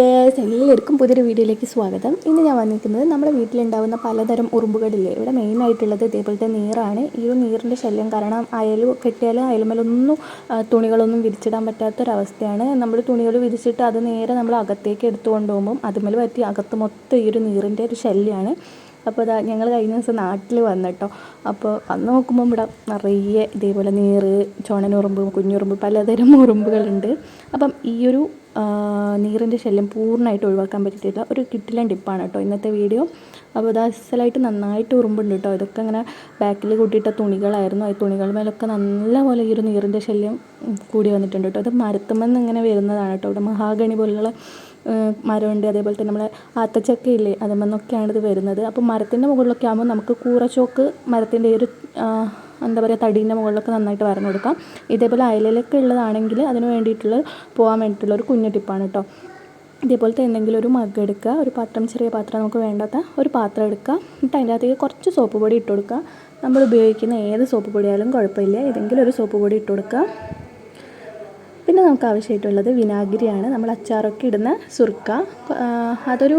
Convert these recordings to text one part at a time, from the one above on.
എല്ലാവർക്കും പുതിയൊരു വീഡിയോയിലേക്ക് സ്വാഗതം. ഇന്ന് ഞാൻ വന്നിരിക്കുന്നത് നമ്മുടെ വീട്ടിലുണ്ടാകുന്ന പലതരം ഉറുമ്പുകളില്ലേ? ഇവിടെ മെയിൻ ആയിട്ടുള്ളത് ഇതേപോലത്തെ നീറാണ്. ഈ ഒരു നീറിന്റെ ശല്യം കാരണം അയൽ കെട്ടിയാൽ അയലുമേലൊന്നും തുണികളൊന്നും വിരിച്ചിടാൻ പറ്റാത്തൊരവസ്ഥയാണ്. നമ്മൾ തുണികൾ വിരിച്ചിട്ട് അത് നേരെ നമ്മൾ അകത്തേക്ക് എടുത്തു കൊണ്ടുപോകുമ്പം അതുമേൽ പറ്റി അകത്ത് മൊത്തം ഈ ഒരു നീറിന്റെ ഒരു ശല്യമാണ് അപ്പോൾ ഇതാ ഞങ്ങൾ കഴിഞ്ഞ ദിവസം നാട്ടിൽ വന്നിട്ടോ. അപ്പോൾ അന്ന് നോക്കുമ്പോൾ ഇവിടെ നിറയെ ഇതേപോലെ നീറ് ചോണനുറുമ്പ് കുഞ്ഞുറുമ്പ് പലതരം ഉറുമ്പുകളുണ്ട്. അപ്പം ഈ ഒരു നീറിന്റെ ശല്യം പൂർണമായിട്ട് ഒഴിവാക്കാൻ പറ്റിയിട്ട് ഒരു കിട്ടിലൻ ടിപ്പാണ് കേട്ടോ ഇന്നത്തെ വീഡിയോ. അപ്പോൾ ഇത് അസലായിട്ട് നന്നായിട്ട് ഉറുമ്പുണ്ട് കേട്ടോ. ഇതൊക്കെ ഇങ്ങനെ ബാക്കിൽ കൂട്ടിയിട്ട തുണികളായിരുന്നു. ആ തുണികൾ മേലൊക്കെ നല്ലപോലെ ഈ ഒരു നീറിന്റെ ശല്യം കൂടി വന്നിട്ടുണ്ട് കേട്ടോ. അത് മരത്തുമെന്ന് ഇങ്ങനെ വരുന്നതാണ് കേട്ടോ. ഇവിടെ മഹാഗണി പോലുള്ള മരമുണ്ട്. അതേപോലെ തന്നെ നമ്മളെ ആത്തച്ചക്കയില്ലേ അതുമെന്നൊക്കെയാണ് ഇത് വരുന്നത്. അപ്പോൾ മരത്തിന്റെ മുകളിലൊക്കെ ആകുമ്പോൾ നമുക്ക് കൂറച്ചോക്ക് മരത്തിന്റെ ഒരു എന്താ പറയുക തടീന്റെ മുകളിലൊക്കെ നന്നായിട്ട് വരഞ്ഞു കൊടുക്കാം. ഇതേപോലെ അയലിലൊക്കെ ഉള്ളതാണെങ്കിൽ അതിന് വേണ്ടിയിട്ടുള്ള പോകാൻ വേണ്ടിയിട്ടുള്ള ഒരു കുഞ്ഞു ടിപ്പാണ് കേട്ടോ. ഇതേപോലത്തെ എന്തെങ്കിലും ഒരു മഗ് എടുക്കുക ഒരു പാത്രം ചെറിയ പാത്രം നമുക്ക് വേണ്ടാത്ത ഒരു പാത്രം എടുക്കുക. എന്നിട്ട് അതിന്റെ അകത്തേക്ക് കുറച്ച് സോപ്പ് പൊടി ഇട്ട് കൊടുക്കുക. നമ്മൾ ഉപയോഗിക്കുന്ന ഏത് സോപ്പ് പൊടിയായാലും കുഴപ്പമില്ല. ഏതെങ്കിലും ഒരു സോപ്പ് പൊടി ഇട്ട് കൊടുക്കുക. പിന്നെ നമുക്ക് ആവശ്യമായിട്ടുള്ളത് വിനാഗിരിയാണ്. നമ്മൾ അച്ചാറൊക്കെ ഇടുന്ന സുർക്ക. അതൊരു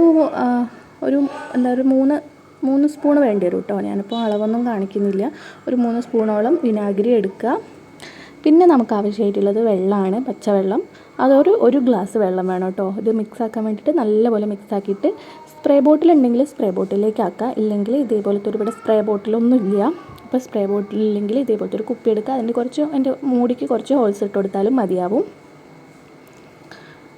ഒരു എന്താ ഒരു മൂന്ന് മൂന്ന് സ്പൂൺ വേണ്ടി വരും കേട്ടോ. ഞാനിപ്പോൾ അളവൊന്നും കാണിക്കുന്നില്ല. ഒരു മൂന്ന് സ്പൂണോളം വിനാഗിരി എടുക്കുക. പിന്നെ നമുക്ക് ആവശ്യമായിട്ടുള്ളത് വെള്ളമാണ് പച്ചവെള്ളം. അതൊരു ഒരു ഗ്ലാസ് വെള്ളം വേണം കേട്ടോ. ഇത് മിക്സ് ആക്കാൻ വേണ്ടിയിട്ട് നല്ലപോലെ മിക്സ് ആക്കിയിട്ട് സ്പ്രേ ബോട്ടിൽ ഉണ്ടെങ്കിൽ സ്പ്രേ ബോട്ടിലേക്ക് ആക്കുക ഇല്ലെങ്കിൽ ഇതേപോലത്തെ ഒരുപാട് സ്പ്രേ ബോട്ടിലൊന്നും ഇല്ല അപ്പോൾ സ്പ്രേ ബോട്ടിൽ ഇല്ലെങ്കിൽ ഇതേപോലത്തെ ഒരു കുപ്പി എടുക്കുക. അതിന്റെ കുറച്ച് എന്റെ മൂടിക്ക് കുറച്ച് ഹോൾസ് ഇട്ട് കൊടുത്താലും മതിയാവും.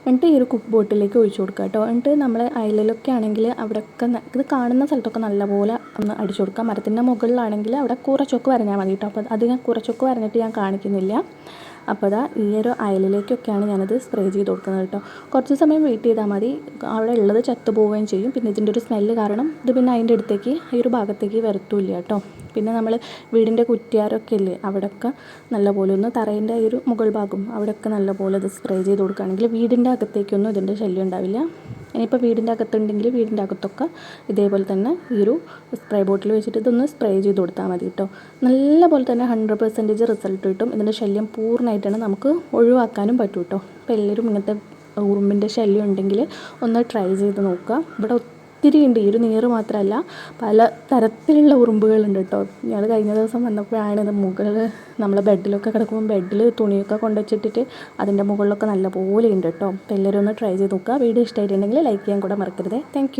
എന്നിട്ട് ഈ ഒരു കുക്ക് ബോട്ടിലേക്ക് ഒഴിച്ചു കൊടുക്കുക കേട്ടോ. എന്നിട്ട് നമ്മൾ അയലിലൊക്കെ ആണെങ്കിൽ അവിടെയൊക്കെ ഇത് കാണുന്ന സ്ഥലത്തൊക്കെ നല്ലപോലെ ഒന്ന് അടിച്ചു കൊടുക്കുക. മരത്തിന്റെ മുകളിലാണെങ്കിൽ അവിടെ കുറച്ചൊക്കെ വരഞ്ഞാൽ മതി കേട്ടോ. അപ്പോൾ അത് ഞാൻ കുറച്ചൊക്കെ വരഞ്ഞിട്ട് ഞാൻ കാണിക്കുന്നില്ല. അപ്പോൾ അതാ ഈ ഒരു അയലിലേക്കൊക്കെയാണ് ഞാനത് സ്പ്രേ ചെയ്ത് കൊടുക്കുന്നത് കേട്ടോ. കുറച്ച് സമയം വെയിറ്റ് ചെയ്താൽ മതി. അവിടെ ഉള്ളത് ചത്തുപോവുകയും ചെയ്യും. പിന്നെ ഇതിന്റെ ഒരു സ്മെല്ല് കാരണം ഇത് പിന്നെ അതിന്റെ അടുത്തേക്ക് ഈ ഒരു ഭാഗത്തേക്ക് വരത്തൂല്ല കേട്ടോ. പിന്നെ നമ്മൾ വീടിന്റെ കുറ്റിയാരൊക്കെ ഇല്ലേ അവിടെയൊക്കെ നല്ലപോലെ ഒന്ന് തറേന്റെ ഈ ഒരു മുകൾ ഭാഗം അവിടെയൊക്കെ നല്ലപോലെ ഇത് സ്പ്രേ ചെയ്ത് കൊടുക്കുകയാണെങ്കിൽ വീടിന്റെ അകത്തേക്കൊന്നും ഇതിന്റെ ശല്യം ഉണ്ടാവില്ല. ഇനിയിപ്പോൾ വീടിന്റെ അകത്തുണ്ടെങ്കിൽ വീടിന്റെ അകത്തൊക്കെ ഇതേപോലെ തന്നെ ഈ ഒരു സ്പ്രേ ബോട്ടിൽ വെച്ചിട്ട് ഇതൊന്ന് സ്പ്രേ ചെയ്ത് കൊടുത്താൽ മതി കേട്ടോ നല്ല പോലെ തന്നെ ഹൺഡ്രഡ് പെർസെന്റേജ് റിസൾട്ട് കിട്ടും. ഇതിന്റെ ശല്യം പൂർണമായിട്ടാണ് നമുക്ക് ഒഴിവാക്കാനും പറ്റും കേട്ടോ അപ്പോൾ എല്ലാവരും ഇങ്ങനത്തെ ഉറുമ്പിന്റെ ശല്യം ഉണ്ടെങ്കിൽ ഒന്ന് ട്രൈ ചെയ്ത് നോക്കുക. ഇവിടെ ഒത്തിരി ഉണ്ട്. ഈ ഒരു നീറ് മാത്രമല്ല പല തരത്തിലുള്ള ഉറുമ്പുകളുണ്ട് കേട്ടോ. ഞങ്ങൾ കഴിഞ്ഞ ദിവസം വന്നപ്പോഴാണ് ഇത് മുകളിൽ നമ്മൾ ബെഡിലൊക്കെ കിടക്കുമ്പോൾ ബെഡിൽ തുണിയൊക്കെ കൊണ്ടുവച്ചിട്ടിട്ട് അതിന്റെ മുകളിലൊക്കെ നല്ലപോലെ ഉണ്ട് കേട്ടോ. അപ്പോൾ എല്ലാവരും ഒന്ന് ട്രൈ ചെയ്ത് നോക്കുക. വീഡിയോ ഇഷ്ടമായിട്ടുണ്ടെങ്കിൽ ലൈക്ക് ചെയ്യാൻ കൂടെ മറക്കരുത്. താങ്ക്